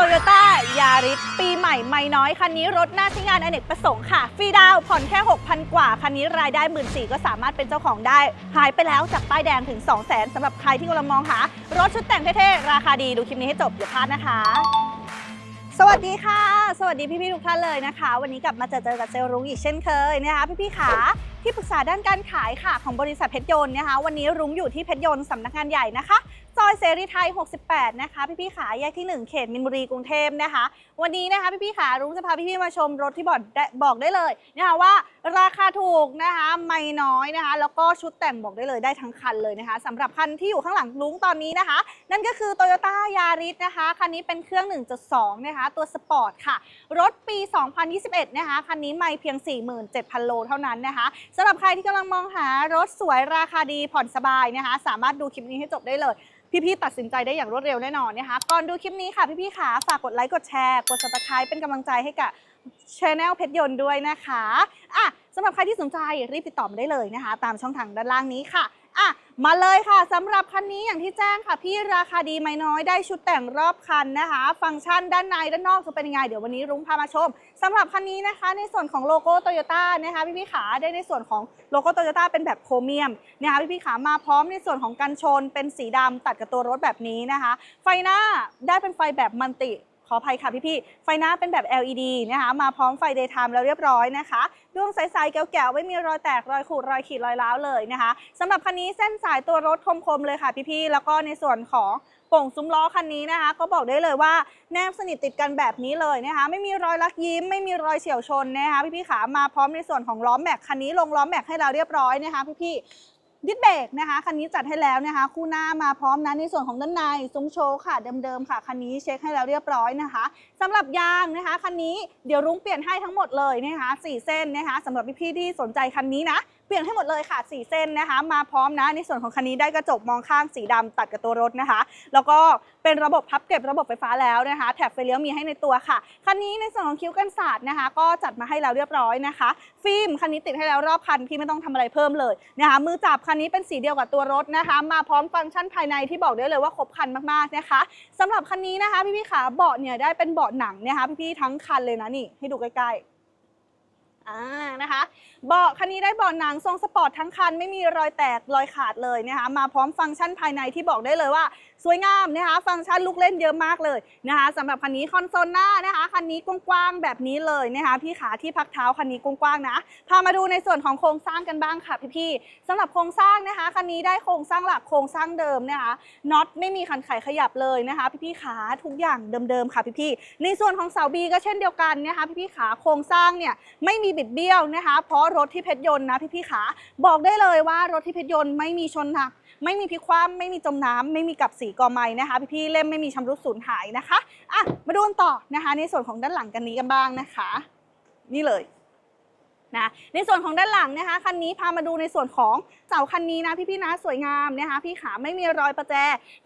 โตโยต้ายาริสปีใหม่ไม่น้อย คันนี้รถหน้าใช้งานอเนกประสงค์ค่ะ ฟรีดาวผ่อนแค่ 6,000 กว่า คันนี้รายได้1 4ื่นสก็สามารถเป็นเจ้าของได้ หายไปแล้วจากป้ายแดงถึง 2 0 0 0 0 0สำหรับใครที่กำลังมองหารถชุดแต่งเท่ๆ ราคาดีดูคลิปนี้ให้จบอย่าพลาดนะคะ สวัสดีค่ะ สวัสดีพี่ๆทุกท่านเลยนะคะ วันนี้กลับมาเจอเจอกับเซลล์รุ้งอีกเช่นเคยนะคะพี่ๆขาที่ปรึกษาด้านการขายค่ะของบริษัทเพชรยนต์นะคะ วันนี้รุ้งอยู่ที่เพชรยนต์สำนักงานใหญ่นะคะ อยเสรีไทย 68 นะคะ พี่ๆขาแยกที่ 1 เขตมินบุรีกรุงเทพนะคะ วันนี้นะคะพี่ๆขารุ้งจะพาพี่ๆมาชมรถที่บอกได้บอกได้เลยนะคะว่าราคาถูกนะคะไม่น้อยนะคะ แล้วก็ชุดแต่งบอกได้เลยได้ทั้งคันเลยนะคะสำหรับคันที่อยู่ข้างหลังรุ้งตอนนี้นะคะ นั่นก็คือ Toyota Yaris นะคะ คันนี้เป็นเครื่อง 1.2 นะคะ ตัวสปอร์ตค่ะ รถปี 2021 นะคะ คันนี้ไม่เพียง 47,000 โลเท่านั้นนะคะสำหรับใครที่กำลังมองหารถสวยราคาดีผ่อนสบายนะคะ สามารถดูคลิปนี้ให้จบได้เลย พี่ๆตัดสินใจได้อย่างรวดเร็วแน่นอนนะคะก่อนดูคลิปนี้ค่ะพี่ๆขาฝากกดไลค์กดแชร์กด subscribe เป็นกำลังใจให้กับช anel เพชรยนต์ด้วยนะคะอะสำหรับใครที่สนใจรีบติดต่อมาได้เลยนะคะ ตามช่องทางด้านล่างนี้ค่ะอะ มาเลยค่ะสำหรับคันนี้อย่างที่แจ้งค่ะ พี่ราคาดีไม่น้อยได้ชุดแต่งรอบคันนะคะ ฟังก์ชันด้านในด้านนอกจะเป็นยังไงเดี๋ยววันนี้รุ้งพามาชมสำหรับคันนี้นะคะ ในส่วนของโลโก้โตโยต้านะคะพี่พี่ขาได้ในส่วนของโลโก้โตโยต้าเป็นแบบโครเมียมนะคะพี่พี่ขามาพร้อมในส่วนของกันชนเป็นสีดำตัดกับตัวรถแบบนี้นะคะ ไฟหน้าได้เป็นไฟแบบมันติ ขออภัยค่ะพี่ๆ ไฟหน้าเป็นแบบ LED นะคะ มาพร้อมไฟ daytime แล้วเรียบร้อยนะคะดวงใสๆแก้วๆ ไม่มีรอยแตกรอยขูดรอยขีดรอยร้าวเลยนะคะสำหรับคันนี้เส้นสายตัวรถคมๆเลยค่ะพี่ๆ แล้วก็ในส่วนของโป่งซุ้มล้อคันนี้นะคะ ก็บอกได้เลยว่าแนบสนิทติดกันแบบนี้เลยนะคะไม่มีรอยลักยิ้ม ไม่มีรอยเฉียวชนนะคะพี่ๆขามาพร้อมในส่วนของล้อแม็กคันนี้ลงล้อแม็กให้เราเรียบร้อยนะคะพี่ๆ ดิสเบรกนะคะคันนี้จัดให้แล้วนะคะ คู่หน้ามาพร้อมนะในส่วนของด้านในซุ้มโชว์ค่ะเดิมๆค่ะคันนี้เช็คให้แล้วเรียบร้อยนะคะสำหรับยางนะคะคันนี้เดี๋ยวรุ้งเปลี่ยนให้ทั้งหมดเลยนะคะสี่เส้นนะคะสำหรับพี่ๆที่สนใจคันนี้นะ เปลี่ยนให้หมดเลยค่ะ 4 เส้นนะคะ มาพร้อมนะ ในส่วนของคันนี้ได้กระจกมองข้างสีดำตัดกับตัวรถนะคะ แล้วก็เป็นระบบพับเก็บระบบไฟฟ้าแล้วนะคะ แถบไฟเลี้ยวมีให้ในตัวค่ะ คันนี้ในส่วนของคิ้วกันศาสตร์นะคะ ก็จัดมาให้แล้วเรียบร้อยนะคะ ฟิล์มคันนี้ติดให้แล้วรอบคันพี่ไม่ต้องทำอะไรเพิ่มเลยนะคะ มือจับคันนี้เป็นสีเดียวกับตัวรถนะคะ มาพร้อมฟังก์ชันภายในที่บอกได้เลยว่าครบครันมากๆนะคะสำหรับคันนี้นะคะพี่ๆขาเบาะเนี่ยได้เป็นเบาะหนังนะคะพี่ๆทั้งคันเลยนะนี่ให้ดูใกล้ๆ อ่านะคะเบาะคันนี้ได้เบาะหนังทรงสปอร์ตทั้งคันไม่มีรอยแตกรอยขาดเลยนะคะมาพร้อมฟังก์ชันภายในที่บอกได้เลยว่า สวยงามนะคะ ฟังก์ชันลูกเล่นเยอะมากเลยนะคะสำหรับคันนี้คอนโซลหน้านะคะคันนี้กว้างๆแบบนี้เลยนะคะพี่ขาที่พักเท้าคันนี้กว้างๆนะพามาดูในส่วนของโครงสร้างกันบ้างค่ะพี่ๆสำหรับโครงสร้างนะคะคันนี้ได้โครงสร้างหลักโครงสร้างเดิมนะคะน็อตไม่มีขันไขขยับเลยนะคะ พี่ๆขาทุกอย่างเดิมๆค่ะพี่ๆในส่วนของเสาบีก็เช่นเดียวกันนะคะพี่ๆขาโครงสร้างเนี่ยไม่มีบิดเบี้ยวนะคะ เพราะรถที่เพชรยนต์นะพี่ๆขาบอกได้เลยว่ารถที่เพชรยนต์ไม่มีชนหนัก ไม่มีพลิกคว่ำไม่มีจมน้ำไม่มีกับสีกอไม้นะคะ พี่ๆเล่มไม่มีชำรุดสูญหายนะคะอะมาดูกันต่อนะคะ ในส่วนของด้านหลังกันนี้กันบ้างนะคะ นี่เลยนะในส่วนของด้านหลังนะคะคันนี้พามาดูในส่วนของเสาคันนี้นะพี่ๆนะสวยงามนะคะ พี่ขาไม่มีรอยประแจ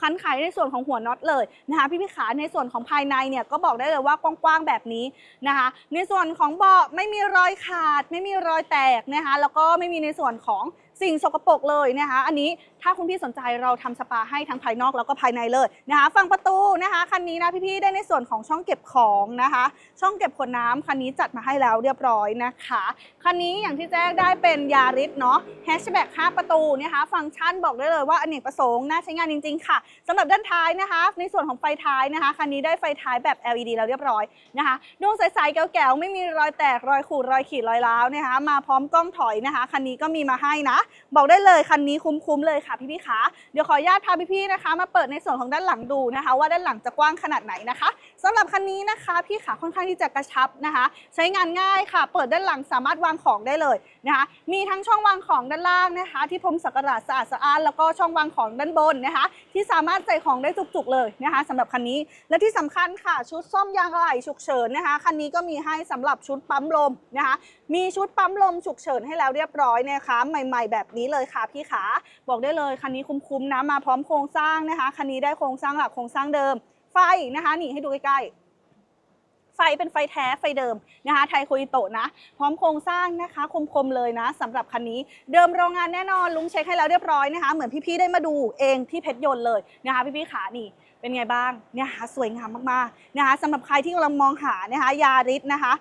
คันไขในส่วนของหัวน็อตเลยนะคะพี่ๆขาในส่วนของภายในเนี่ยก็บอกได้เลยว่ากว้างๆแบบนี้นะคะ ในส่วนของเบาะไม่มีรอยขาด ไม่มีรอยแตกนะคะแล้วก็ไม่มีในส่วนของ สิ่งสกปรกเลยนะคะ อันนี้ถ้าคุณพี่สนใจเราทำสปาให้ทั้งภายนอกแล้วก็ภายในเลยนะคะฝั่งประตูนะคะคันนี้นะพี่ๆได้ในส่วนของช่องเก็บของนะคะ ช่องเก็บขวดน้ำคันนี้จัดมาให้แล้วเรียบร้อยนะคะ คันนี้อย่างที่แจ้งได้เป็นยาริสเนาะแฮชแบ็ก5ประตูนะคะ ฟังก์ชันบอกได้เลยว่าอเนกประสงค์น่าใช้งานจริง ๆ ค่ะสำหรับด้านท้ายนะคะ ในส่วนของไฟท้ายนะคะคันนี้ได้ไฟท้ายแบบ LED แล้วเรียบร้อยนะคะดวงใสๆแก้วๆไม่มีรอยแตกรอยขูดรอยขีดรอยร้าวนะคะ มาพร้อมกล้องถอยนะคะคันนี้ก็มีมาให้นะบอกได้เลยคันนี้คุ้มๆเลยค่ะพี่ๆคะเดี๋ยวขออนุญาตพาพี่ๆนะคะ มาเปิดในส่วนของด้านหลังดูนะคะ ว่าด้านหลังจะกว้างขนาดไหนนะคะ สำหรับคันนี้นะคะพี่ขาค่อนข้างที่จะกระชับนะคะ ใช้งานง่ายค่ะ เปิดด้านหลังสามารถวางของได้เลยนะคะมีทั้งช่องวางของด้านล่างนะคะ ที่พรมสักการะสะอาดสะอ้านแล้วก็ช่องวางของด้านบนนะคะ ที่สามารถใส่ของได้จุกๆเลยนะคะสำหรับคันนี้และที่สำคัญค่ะชุดซ่อมยางอะไหล่ฉุกเฉินนะคะคันนี้ก็มีให้สำหรับชุดปั๊มลมนะคะ มีชุดปั๊มลมฉุกเฉินให้แล้วเรียบร้อยนะคะ ใหม่ ๆ แบบนี้เลยค่ะพี่ขาบอกได้เลยคันนี้คุ้มๆนะมาพร้อมโครงสร้างนะคะคันนี้ได้โครงสร้างหลักโครงสร้างเดิม ไฟนะคะนี่ให้ดูใกล้ๆ ไฟเป็นไฟแท้ไฟเดิมนะคะไทยคุยโตะนะ พร้อมโครงสร้างนะคะคมๆเลยนะสำหรับคันนี้เดิมโรงงานแน่นอนลุงเช็คให้แล้วเรียบร้อยนะคะ เหมือนพี่ๆได้มาดูเองที่เพชรยนต์เลยนะคะพี่ๆขานี่เป็นไงบ้างเนี่ยค่ะสวยงามมากๆนะคะสำหรับใครที่กำลังมองหานะคะยาริสนะคะ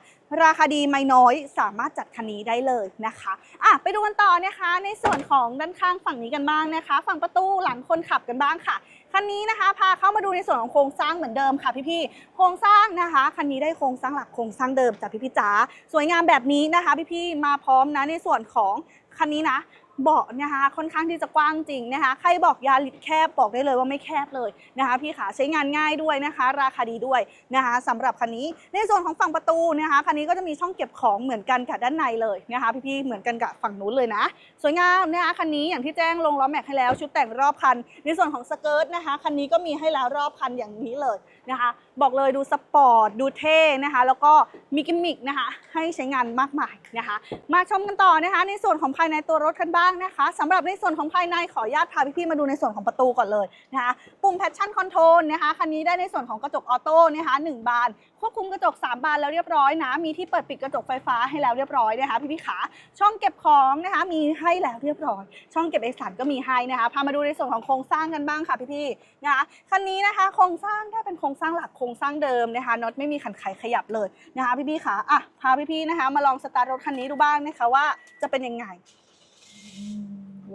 ราคาดีไม่น้อยสามารถจัดคันนี้ได้เลยนะคะอะไปดูกันต่อนะคะ ในส่วนของด้านข้างฝั่งนี้กันบ้างนะคะ ฝั่งประตูหลังคนขับกันบ้างค่ะคันนี้นะคะพาเข้ามาดูในส่วนของโครงสร้างเหมือนเดิมค่ะพี่ๆโครงสร้างนะคะคันนี้ได้โครงสร้างหลักโครงสร้างเดิมจากพี่ๆจ๋าสวยงามแบบนี้นะคะ พี่ๆมาพร้อมนะในส่วนของคันนี้นะ เบาะนะคะค่อนข้างที่จะกว้างจริงนะคะใครบอกยาลิดแคบบอกได้เลยว่าไม่แคบเลยนะคะพี่ขาใช้งานง่ายด้วยนะคะ ราคาดีด้วยนะคะสำหรับคันนี้ในส่วนของฝั่งประตูนะคะคันนี้ก็จะมีช่องเก็บของเหมือนกันกับด้านในเลยนะคะพี่ๆเหมือนกันกับฝั่งนู้นเลยนะ สวยงามนะคะคันนี้อย่างที่แจ้งลงล้อแม็กให้แล้วชุดแต่งรอบคัน ในส่วนของสเกิร์ตนะคะคันนี้ก็มีให้แล้วรอบคันอย่างนี้เลยนะคะบอกเลยดูสปอร์ตดูเท่นะคะ แล้วก็มีกิมมิกนะคะ ให้ใช้งานมากมายนะคะ มาชมกันต่อนะคะ ในส่วนของภายในตัวรถกันบ้างนะคะสำหรับในส่วนของภายในขออนุญาตพาพี่ๆมาดูในส่วนของประตูก่อนเลยนะคะ ปุ่ม Passion Control นะคะคันนี้ได้ในส่วนของกระจกออโต้นะคะหนึ่งบาน ควบคุมกระจก 3 บานแล้วเรียบร้อยนะ มีที่เปิดปิดกระจกไฟฟ้าให้แล้วเรียบร้อยนะคะพี่ๆขาช่องเก็บของนะคะมีให้แล้วเรียบร้อย ช่องเก็บเอกสารก็มีให้นะคะพามาดูในส่วนของโครงสร้างกันบ้างค่ะพี่ๆนะคะคันนี้นะคะโครงสร้างได้เป็นโครงสร้างหลักโครงสร้างเดิมนะคะน็อตไม่มีขันไขขยับเลยนะคะพี่ๆขาอะพาพี่ๆนะคะ มาลองสตาร์ทรถคันนี้ดูบ้างนะคะว่าจะเป็นยังไง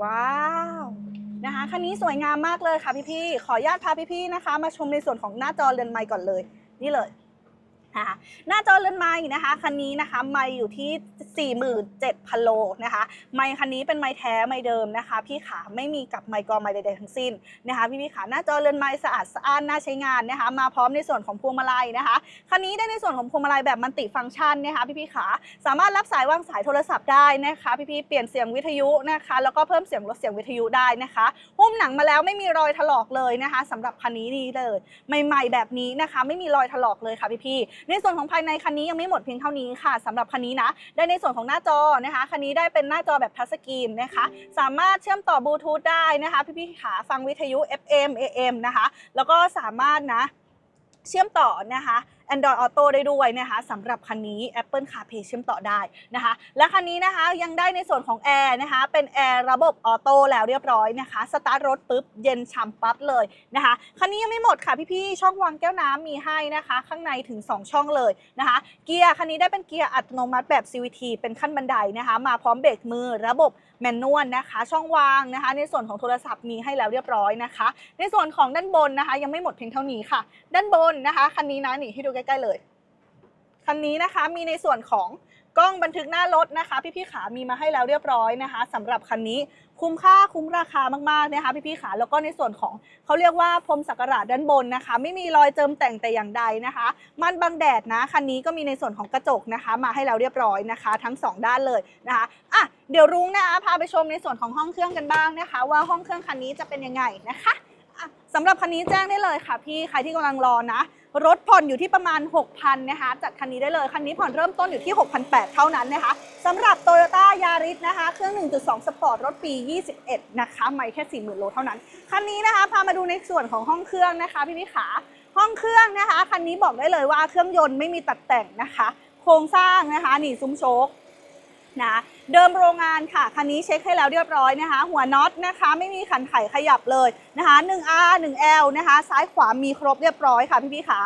ว้าวนะคะคันนี้สวยงามมากเลยค่ะพี่ๆขออนุญาตพาพี่ๆนะคะ มาชมในส่วนของหน้าจอเรือนไมค์ก่อนเลย นี่เลย นะคะหน้าจอเรือนไมค์นะคะคันนี้นะคะไมค์อยู่ที่ 47,000โลนะคะไมค์คันนี้เป็นไมค์แท้ไมค์เดิมนะคะ พี่ขาไม่มีกับไมค์กอไมค์ใดๆทั้งสิ้นนะคะพี่พี่ขาหน้าจอเรือนไมค์สะอาดสะอ้านน่าใช้งานนะคะมาพร้อมในส่วนของพวงมาลัยนะคะคันนี้ได้ในส่วนของพวงมาลัยแบบมันติฟังก์ชันนะคะพี่พี่ขาสามารถรับสายวางสายโทรศัพท์ได้นะคะพี่พี่เปลี่ยนเสียงวิทยุนะคะแล้วก็เพิ่มเสียงลดเสียงวิทยุได้นะคะหุ้มหนังมาแล้วไม่มีรอยถลอกเลยนะคะสำหรับคันนี้นี่เลย ใหม่ ๆ แบบนี้นะคะ ไม่มีรอยถลอกเลยค่ะพี่พี่ในส่วนของภายในคันนี้ยังไม่หมดเพียงเท่านี้ค่ะสำหรับคันนี้นะ ได้ในส่วนของหน้าจอนะคะ คันนี้ได้เป็นหน้าจอแบบทัชสกรีนนะคะ สามารถเชื่อมต่อบลูทูธได้นะคะ พี่ๆขาฟังวิทยุ FM AM นะคะ แล้วก็สามารถนะ เชื่อมต่อนะคะ Android Auto ได้ด้วยนะคะสำหรับคันนี้ Apple CarPlay เชื่อมต่อได้นะคะ และคันนี้นะคะยังได้ในส่วนของแอร์นะคะเป็นแอร์ระบบออโต้แล้วเรียบร้อยนะคะสตาร์ทรถปุ๊บเย็นฉ่ำปั๊บเลยนะคะคันนี้ยังไม่หมดค่ะพี่ๆช่องวางแก้วน้ำมีให้นะคะ ข้างในถึง 2 ช่องเลยนะคะเกียร์คันนี้ได้เป็นเกียร์อัตโนมัติแบบ CVT เป็นขั้นบันไดนะคะ มาพร้อมเบรกมือระบบแมนนวลนะคะ ช่องวางนะคะ ในส่วนของโทรศัพท์มีให้แล้วเรียบร้อยนะคะ ในส่วนของด้านบนนะคะ ยังไม่หมดเพียงเท่านี้ค่ะ ด้านบนนะคะคันนี้นะนี่ให้ดูใกล้ๆเลย คันนี้นะคะมีในส่วนของกล้องบันทึกหน้ารถนะคะ พี่ๆขามีมาให้แล้วเรียบร้อยนะคะสำหรับคันนี้คุ้มค่าคุ้มราคามากๆนะคะ พี่ๆขาแล้วก็ในส่วนของเขาเรียกว่าพรมสักการะด้านบนนะคะ ไม่มีรอยเจิมแต่งแต่อย่างใดนะคะ มันบังแดดนะคันนี้ก็มีในส่วนของกระจกนะคะ มาให้แล้วเรียบร้อยนะคะ ทั้งสองด้านเลยนะคะอะเดี๋ยวรุ้งนะคะพาไปชมในส่วนของห้องเครื่องกันบ้างนะคะ ว่าห้องเครื่องคันนี้จะเป็นยังไงนะคะอะสำหรับคันนี้แจ้งได้เลยค่ะพี่ใครที่กำลังรอนะ รถผ่อนอยู่ที่ประมาณ 6,000นะคะจัดคันนี้ได้เลย คันนี้ผ่อนเริ่มต้นอยู่ที่ 6,800 เท่านั้นนะคะสำหรับ Toyota Yaris นะคะ เครื่อง 1.2 สปอร์ตรถปี 21 นะคะไม่แค่ 40,000 โลเท่านั้น คันนี้นะคะ พามาดูในส่วนของห้องเครื่องนะคะ พี่พี่ขาห้องเครื่องนะคะ คันนี้บอกได้เลยว่าเครื่องยนต์ไม่มีตัดแต่งนะคะ โครงสร้างนะคะนี่ซุ้มโชค นะเดิมโรงงานค่ะคันนี้เช็คให้แล้วเรียบร้อยนะคะ หัวน็อตนะคะ ไม่มีขันไขขยับเลยนะคะ 1R 1L นะคะ ซ้ายขวามีครบเรียบร้อยค่ะพี่พี่ขา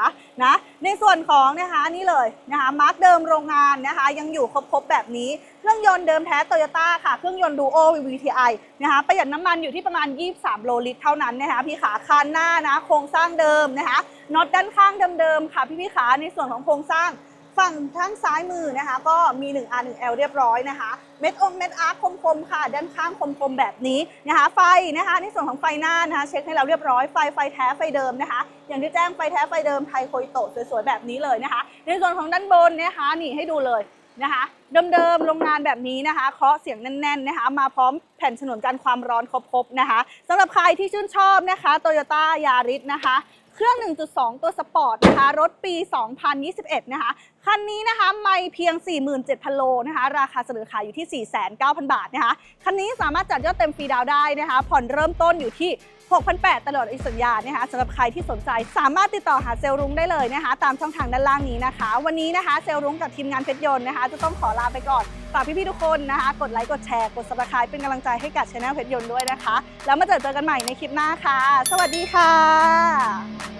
นะในส่วนของนะคะนี่เลยนะคะมาร์กเดิมโรงงานนะคะ ยังอยู่ครบๆแบบนี้เครื่องยนต์เดิมแท้โตโยต้าค่ะ เครื่องยนต์ดูโอ VVTi นะคะประหยัดน้ำมันอยู่ที่ประมาณ 23 โลลิตรเท่านั้นนะคะพี่ขาคานหน้านะโครงสร้างเดิมนะคะน็อตด้านข้างเดิมๆค่ะพี่พี่ขาในส่วนของโครงสร้าง ฝั่งทั้งซ้ายมือนะคะ ก็มี 1R 1L เรียบร้อยนะคะ เม็ดอมเม็ดอาร์คคมๆค่ะ ด้านข้างคมๆแบบนี้นะคะ ไฟนะคะ ในส่วนของไฟหน้านะคะ เช็คให้เราเรียบร้อย ไฟไฟแท้ไฟเดิมนะคะ อย่างที่แจ้งไฟแท้ไฟเดิมไทยโคยโตะสวยๆแบบนี้เลยนะคะ ในส่วนของด้านบนนะคะนี่ให้ดูเลยนะคะเดิมๆโรงงานแบบนี้นะคะเคาะเสียงแน่นๆนะคะ มาพร้อมแผ่นฉนวนกันความร้อนครบๆนะคะสำหรับใครที่ชื่นชอบนะคะโตโยต้ายาริสนะคะ เครื่อง 1.2 ตัวสปอร์ตนะคะ รถปี 2021 นะคะ คันนี้นะคะ ไม่เพียง 47,000 โลนะคะ ราคาเสนอขายอยู่ที่ 49,000 บาทนะคะ คันนี้สามารถจัดยอดเต็มฟรีดาวได้นะคะ ผ่อนเริ่มต้นอยู่ที่ 6,800 ตลอดอายุสัญญานะคะสำหรับใครที่สนใจสามารถติดต่อหาเซลล์รุ้งได้เลยนะคะ ตามช่องทางด้านล่างนี้นะคะ วันนี้นะคะ เซลล์รุ้งกับทีมงานเพชรยนต์นะคะ จะต้องขอลาไปก่อน ฝากพี่ๆทุกคนนะคะ กดไลค์กดแชร์กดซับสไคร้เป็นกำลังใจให้กับช anel เพชรยนต์ด้วยนะคะ แล้วมาเจอเจอกันใหม่ในคลิปหน้าค่ะ สวัสดีค่ะ